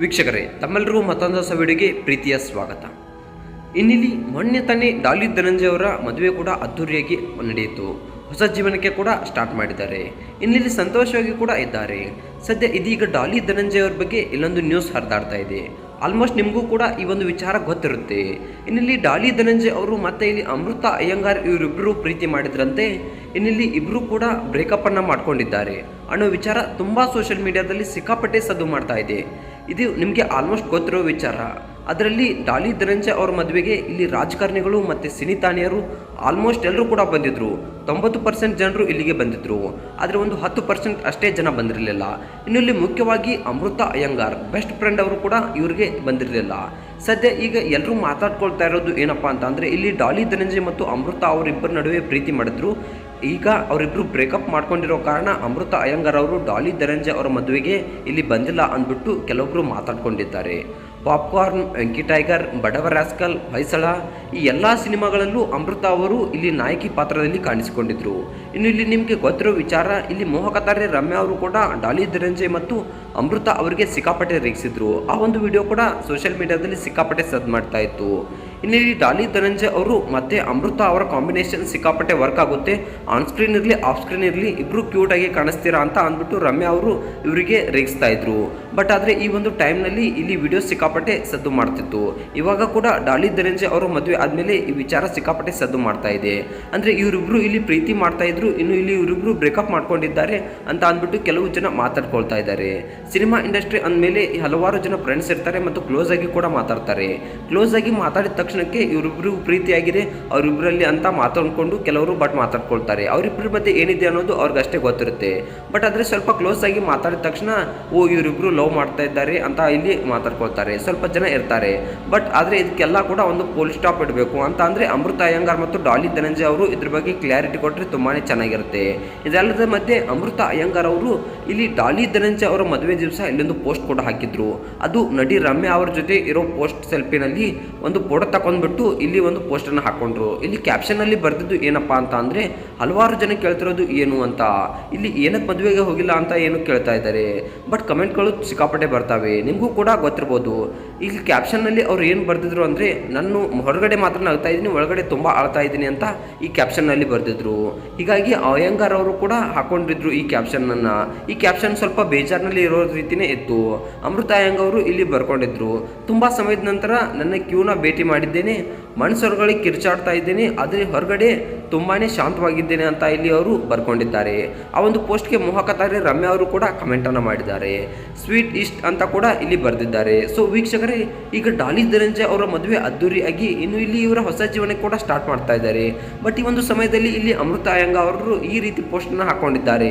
ವೀಕ್ಷಕರೇ ತಮ್ಮೆಲ್ಲರೂ ಮತ್ತೊಂದು ಹೊಸ ಪ್ರೀತಿಯ ಸ್ವಾಗತ. ಇನ್ನಿಲ್ಲಿ ಮೊನ್ನೆ ತಾನೇ ಡಾಲಿ ಧನಂಜಯ ಅವರ ಮದುವೆ ಕೂಡ ಅದ್ಧೂರಿಯಾಗಿ ನಡೆಯಿತು. ಹೊಸ ಜೀವನಕ್ಕೆ ಕೂಡ ಸ್ಟಾರ್ಟ್ ಮಾಡಿದ್ದಾರೆ. ಇನ್ನಿಲ್ಲಿ ಸಂತೋಷವಾಗಿ ಕೂಡ ಇದ್ದಾರೆ. ಸದ್ಯ ಇದೀಗ ಡಾಲಿ ಧನಂಜಯ ಅವ್ರ ಬಗ್ಗೆ ಇಲ್ಲೊಂದು ನ್ಯೂಸ್ ಹರಿದಾಡ್ತಾ ಇದೆ. ಆಲ್ಮೋಸ್ಟ್ ನಿಮಗೂ ಕೂಡ ಈ ಒಂದು ವಿಚಾರ ಗೊತ್ತಿರುತ್ತೆ. ಇನ್ನಿಲ್ಲಿ ಡಾಲಿ ಧನಂಜಯ ಅವರು ಮತ್ತೆ ಇಲ್ಲಿ ಅಮೃತ ಅಯ್ಯಂಗಾರ್ ಇವರಿಬ್ಬರು ಪ್ರೀತಿ ಮಾಡಿದ್ರಂತೆ. ಇನ್ನಿಲ್ಲಿ ಇಬ್ಬರು ಕೂಡ ಬ್ರೇಕಪ್ ಅನ್ನ ಮಾಡ್ಕೊಂಡಿದ್ದಾರೆ. ಅನ್ನೋ ವಿಚಾರ ತುಂಬಾ ಸೋಷಿಯಲ್ ಮೀಡಿಯಾದಲ್ಲಿ ಸಿಕ್ಕಾಪಟ್ಟೆ ಸದ್ದು ಮಾಡ್ತಾ ಇದೆ. ಇದು ನಿಮಗೆ ಆಲ್ಮೋಸ್ಟ್ ಗೊತ್ತಿರೋ ವಿಚಾರ. ಅದರಲ್ಲಿ ಡಾಲಿ ಧನಂಜಯ ಅವ್ರ ಮದುವೆಗೆ ಇಲ್ಲಿ ರಾಜಕಾರಣಿಗಳು ಮತ್ತು ಸಿನಿತಾನಿಯರು ಆಲ್ಮೋಸ್ಟ್ ಎಲ್ಲರೂ ಕೂಡ ಬಂದಿದ್ದರು ತೊಂಬತ್ತು ಪರ್ಸೆಂಟ್ ಜನರು ಇಲ್ಲಿಗೆ ಬಂದಿದ್ದರು ಆದರೆ ಒಂದು ಹತ್ತು ಪರ್ಸೆಂಟ್ ಅಷ್ಟೇ ಜನ ಬಂದಿರಲಿಲ್ಲ. ಇನ್ನು ಇಲ್ಲಿ ಮುಖ್ಯವಾಗಿ ಅಮೃತ ಅಯ್ಯಂಗಾರ್ ಬೆಸ್ಟ್ ಫ್ರೆಂಡ್ ಅವರು ಕೂಡ ಇವರಿಗೆ ಬಂದಿರಲಿಲ್ಲ. ಸದ್ಯ ಈಗ ಎಲ್ಲರೂ ಮಾತಾಡ್ಕೊಳ್ತಾ ಇರೋದು ಏನಪ್ಪ ಅಂತ ಅಂದರೆ ಇಲ್ಲಿ ಡಾಲಿ ಧನಂಜಯ್ ಮತ್ತು ಅಮೃತ ಅವರಿಬ್ಬರ ನಡುವೆ ಪ್ರೀತಿ ಮಾಡಿದ್ರು. ಈಗ ಅವರಿಬ್ಬರು ಬ್ರೇಕಪ್ ಮಾಡ್ಕೊಂಡಿರೋ ಕಾರಣ ಅಮೃತ ಅಯ್ಯಂಗಾರ್ ಅವರು ಡಾಲಿ ಧನಂಜಯ್ ಅವರ ಮದುವೆಗೆ ಇಲ್ಲಿ ಬಂದಿಲ್ಲ ಅಂದ್ಬಿಟ್ಟು ಕೆಲವೊಬ್ಬರು ಮಾತಾಡ್ಕೊಂಡಿದ್ದಾರೆ. Popcorn Venki Tiger Badava Rascal, Hoysala ಈ ಎಲ್ಲ ಸಿನಿಮಾಗಳಲ್ಲೂ ಅಮೃತ ಅವರು ಇಲ್ಲಿ ನಾಯಕಿ ಪಾತ್ರದಲ್ಲಿ ಕಾಣಿಸಿಕೊಂಡಿದ್ರು. ಇನ್ನು ಇಲ್ಲಿ ನಿಮಗೆ ಗೊತ್ತಿರೋ ವಿಚಾರ, ಇಲ್ಲಿ ಮೋಹಕತಾರೆ ರಮ್ಯಾ ಅವರು ಕೂಡ ಡಾಲಿ ಧನಂಜಯ್ ಮತ್ತು ಅಮೃತ ಅವರಿಗೆ ಸಿಕ್ಕಾಪಟ್ಟೆ ರೇಗಿಸಿದ್ರು. ಆ ಒಂದು ವಿಡಿಯೋ ಕೂಡ ಸೋಷಿಯಲ್ ಮೀಡಿಯಾದಲ್ಲಿ ಸಿಕ್ಕಾಪಟ್ಟೆ ಸದ್ ಮಾಡ್ತಾ ಇತ್ತು. ಇಲ್ಲಿ ಡಾಲಿ ಧನಂಜಯ್ ಅವರು ಮತ್ತೆ ಅಮೃತ ಅವರ ಕಾಂಬಿನೇಷನ್ ಸಿಕ್ಕಾಪಟ್ಟೆ ವರ್ಕ್ ಆಗುತ್ತೆ. ಆನ್ ಸ್ಕ್ರೀನ್ ಇರಲಿ ಆಫ್ ಸ್ಕ್ರೀನ್ ಇರಲಿ ಇಬ್ಬರು ಕ್ಯೂಟ್ ಆಗಿ ಕಾಣಿಸ್ತೀರಾ ಅಂತ ಅಂದ್ಬಿಟ್ಟು ರಮ್ಯಾ ಅವರು ಇವರಿಗೆ ರೇಗಿಸ್ತಾ ಇದ್ರು. ಬಟ್ ಆದರೆ ಈ ಒಂದು ಟೈಮ್ನಲ್ಲಿ ಇಲ್ಲಿ ವಿಡಿಯೋ ಸಿಕ್ಕಾಪಟ್ಟೆ ಸದ್ದು ಮಾಡ್ತಿತ್ತು. ಇವಾಗ ಕೂಡ ಡಾಲಿ ಧನಂಜಯ್ ಅವರು ಮದುವೆ ಆದಮೇಲೆ ಈ ವಿಚಾರ ಸಿಕ್ಕಾಪಟ್ಟೆ ಸದ್ದು ಮಾಡ್ತಾ ಇದೆ. ಅಂದರೆ ಇವರಿಬ್ರು ಇಲ್ಲಿ ಪ್ರೀತಿ ಮಾಡ್ತಾ ಇದ್ರು, ಇನ್ನು ಇಲ್ಲಿ ಇವರಿಬ್ರು ಬ್ರೇಕಪ್ ಮಾಡ್ಕೊಂಡಿದ್ದಾರೆ ಅಂತ ಅಂದ್ಬಿಟ್ಟು ಕೆಲವು ಜನ ಮಾತಾಡ್ಕೊಳ್ತಾ ಇದ್ದಾರೆ. ಸಿನಿಮಾ ಇಂಡಸ್ಟ್ರಿ ಅಂದಮೇಲೆ ಹಲವಾರು ಜನ ಫ್ರೆಂಡ್ಸ್ ಇರ್ತಾರೆ ಮತ್ತು ಕ್ಲೋಸ್ ಆಗಿ ಕೂಡ ಮಾತಾಡ್ತಾರೆ. ಕ್ಲೋಸ್ ಆಗಿ ಮಾತಾಡಿದ ತಕ್ಷಣಕ್ಕೆ ಇವರಿಬ್ಬರು ಪ್ರೀತಿಯಾಗಿದೆ ಅವರಿಬ್ಬರಲ್ಲಿ ಅಂತ ಮಾತಾಡ್ಕೊಂಡು ಕೆಲವರು ಬಟ್ ಮಾತಾಡ್ಕೊಳ್ತಾರೆ. ಅವರಿಬ್ಬರ ಮಧ್ಯೆ ಏನಿದೆ ಅನ್ನೋದು ಅವ್ರಿಗಷ್ಟೇ ಗೊತ್ತಿರುತ್ತೆ. ಬಟ್ ಆದರೆ ಸ್ವಲ್ಪ ಕ್ಲೋಸ್ ಆಗಿ ಮಾತಾಡಿದ ತಕ್ಷಣ, ಓ ಇವರಿಬ್ಬರು ಲವ್ ಮಾಡ್ತಾ ಇದ್ದಾರೆ ಅಂತ ಇಲ್ಲಿ ಮಾತಾಡ್ಕೊಳ್ತಾರೆ. ಸ್ವಲ್ಪ ಜನ ಇರ್ತಾರೆ. ಬಟ್ ಆದರೆ ಇದಕ್ಕೆಲ್ಲ ಕೂಡ ಒಂದು ಪೋಲ್ ಸ್ಟಾಪ್ ಇಡಬೇಕು. ಅಂತ ಅಂದರೆ ಅಮೃತ ಅಯ್ಯಂಗಾರ್ ಮತ್ತು ಡಾಲಿ ಧನಂಜಯ ಅವರು ಇದ್ರ ಬಗ್ಗೆ ಕ್ಲಾರಿಟಿ ಕೊಟ್ಟರೆ ತುಂಬಾ ಚೆನ್ನಾಗಿರುತ್ತೆ. ಇದಲ್ಲದ ಮಧ್ಯೆ ಅಮೃತ ಅಯ್ಯಂಗಾರ್ ಅವರು ಇಲ್ಲಿ ಡಾಲಿ ಧನಂಜಯ ಅವರ ಮದುವೆ ದಿವಸ ಇಲ್ಲೊಂದು ಪೋಸ್ಟ್ ಕೂಡ ಹಾಕಿದ್ರು. ಅದು ನಡಿ ರಮ್ಯಾ ಅವರ ಜೊತೆ ಇರೋ ಪೋಸ್ಟ್ ಸೆಲ್ಫಿನಲ್ಲಿ ಒಂದು ಫೋಟೋ ತಗೊಂಡ್ಬಿಟ್ಟು ಇಲ್ಲಿ ಒಂದು ಪೋಸ್ಟನ್ನು ಹಾಕೊಂಡ್ರು. ಇಲ್ಲಿ ಕ್ಯಾಪ್ಷನಲ್ಲಿ ಬರೆದಿದ್ದು ಏನಪ್ಪ ಅಂತ ಅಂದರೆ, ಹಲವಾರು ಜನ ಕೇಳ್ತಿರೋದು ಏನು ಅಂತ. ಇಲ್ಲಿ ಏನಕ್ಕೆ ಮದುವೆಗೆ ಹೋಗಿಲ್ಲ ಅಂತ ಏನು ಕೇಳ್ತಾ ಇದ್ದಾರೆ. ಬಟ್ ಕಮೆಂಟ್ಗಳು ಸಿಕ್ಕಾಪಟ್ಟೆ ಬರ್ತವೆ. ನಿಮಗೂ ಕೂಡ ಗೊತ್ತಿರ್ಬೋದು. ಇಲ್ಲಿ ಕ್ಯಾಪ್ಷನ್ನಲ್ಲಿ ಅವ್ರು ಏನು ಬರೆದಿದ್ರು ಅಂದರೆ, ನಾನು ಹೊರಗಡೆ ಮಾತ್ರ ನಗ್ತಾ ಇದ್ದೀನಿ, ಒಳಗಡೆ ತುಂಬ ಆಳ್ತಾ ಇದ್ದೀನಿ ಅಂತ ಈ ಕ್ಯಾಪ್ಷನ್ನಲ್ಲಿ ಬರೆದಿದ್ರು. ಹೀಗಾಗಿ ಅಯ್ಯಂಗಾರ್ ಅವರು ಕೂಡ ಹಾಕೊಂಡಿದ್ರು ಈ ಕ್ಯಾಪ್ಷನನ್ನು ಈ ಕ್ಯಾಪ್ಷನ್ ಸ್ವಲ್ಪ ಬೇಜಾರಿನಲ್ಲಿ ಇರೋ ರೀತಿಯೇ ಇತ್ತು. ಅಮೃತ ಅಯ್ಯಂಗ್ ಅವರು ಇಲ್ಲಿ ಬರ್ಕೊಂಡಿದ್ರು. ತುಂಬ ಸಮಯದ ನಂತರ ನನ್ನ ಕ್ಯೂನ ಭೇಟಿ ಮಾಡಿದ್ದೇನೆ. ಮನುಷ್ಯರುಗಳಿಗೆ ಕಿರ್ಚಾಡ್ತಾ ಇದ್ದೀನಿ. ಆದರೆ ಹೊರಗಡೆ ತುಂಬಾ ಶಾಂತವಾಗಿದ್ದೇನೆ ಅಂತ ಇಲ್ಲಿ ಅವರು ಬರ್ಕೊಂಡಿದ್ದಾರೆ. ಆ ಒಂದು ಪೋಸ್ಟ್ಗೆ ಮೋಹಕತಾರೆ ರಮ್ಯಾ ಅವರು ಕೂಡ ಕಮೆಂಟನ್ನು ಮಾಡಿದ್ದಾರೆ. ಸ್ವೀಟ್ ಇಸ್ಟ್ ಅಂತ ಕೂಡ ಇಲ್ಲಿ ಬರೆದಿದ್ದಾರೆ. ಸೊ ವೀಕ್ಷಕರೇ, ಈಗ ಡಾಲಿ ಧನಂಜಯ ಅವರ ಮದುವೆ ಅದ್ದೂರಿಯಾಗಿ ಇನ್ನು ಇಲ್ಲಿ ಇವರ ಹೊಸ ಜೀವನಕ್ಕೆ ಕೂಡ ಸ್ಟಾರ್ಟ್ ಮಾಡ್ತಾ ಇದ್ದಾರೆ. ಬಟ್ ಈ ಒಂದು ಸಮಯದಲ್ಲಿ ಇಲ್ಲಿ ಅಮೃತ ಅಯ್ಯಂಗ ಅವರು ಈ ರೀತಿ ಪೋಸ್ಟನ್ನು ಹಾಕೊಂಡಿದ್ದಾರೆ.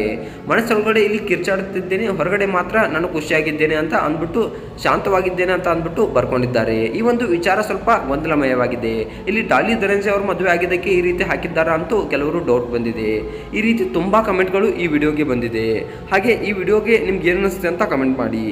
ಮನಸ್ಸೊಳಗಡೆ ಇಲ್ಲಿ ಕಿರ್ಚಾಡುತ್ತಿದ್ದೇನೆ, ಹೊರಗಡೆ ಮಾತ್ರ ನಾನು ಖುಷಿಯಾಗಿದ್ದೇನೆ ಅಂತ ಅಂದ್ಬಿಟ್ಟು, ಶಾಂತವಾಗಿದ್ದೇನೆ ಅಂತ ಅಂದ್ಬಿಟ್ಟು ಬರ್ಕೊಂಡಿದ್ದಾರೆ. ಈ ಒಂದು ವಿಚಾರ ಸ್ವಲ್ಪ ಗೊಂದಲಮಯವಾಗಿದೆ. ಇಲ್ಲಿ ಡಾಲಿ ಧನಂಜಯ ಅವರು ಮದುವೆ ಆಗಿದ್ದಕ್ಕೆ ಈ ರೀತಿ ಹಾಕಿದ್ದಾರಾ ಅಂತೂ ಕೆಲವರು ಡೌಟ್ ಬಂದಿದೆ. ಈ ರೀತಿ ತುಂಬ ಕಮೆಂಟ್ಗಳು ಈ ವಿಡಿಯೋಗೆ ಬಂದಿದೆ. ಹಾಗೆ ಈ ವಿಡಿಯೋಗೆ ನಿಮ್ಗೆ ಅನಿಸುತ್ತೆ ಅಂತ ಕಮೆಂಟ್ ಮಾಡಿ.